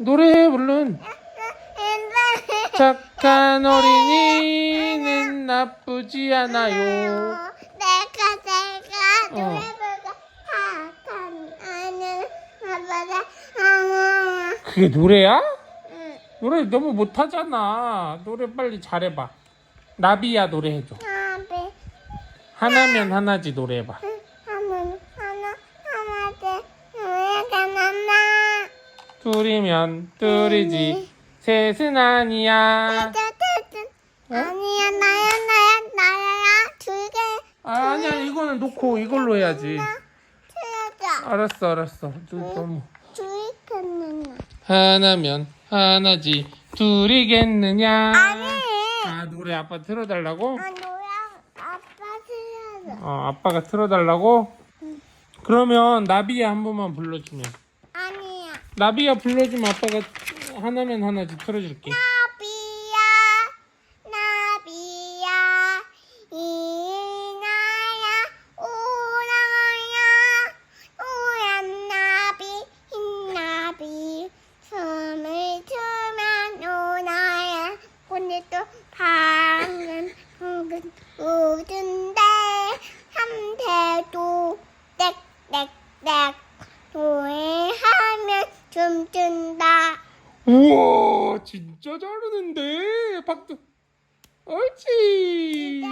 노래해. 근데 착한 어린이는 나쁘지 않아요. 내가 내가 어. 노래보다 착한 아는 나보다 하나 그게 노래야? 응 노래 너무 못하잖아. 노래 빨리 잘해봐. 나비야 노래 해줘. 나비 하나면 하나지 노래해봐. 하나 하나 하나 둘 노래가 나나 둘이면 둘이지. 셋은 아니야. 아니야 나야 나야 나야 두 개 아, 아니야 이거는 놓고 이걸로 해야지. 틀어줘 알았어 알았어. 좀 너무. 두개 끊는 하나면 하나지. 둘이겠느냐? 아니 아 노래 아빠 틀어달라고? 아 노래 아빠 틀어줘 어 아빠가 틀어달라고? 그러면 나비야 한 번만 불러주면. 나비야 불러주면 아빠가 하나면 하나지 틀어줄게. 나비야 나비야 이나야 오라야 오란 나비 흰 나비 숨을 추면 오나야 오늘도 방은 붉은 우든데 함대도 땡땡땡 노래하면 춤춘다. 우와 진짜 잘하는데 박수 옳지. 네.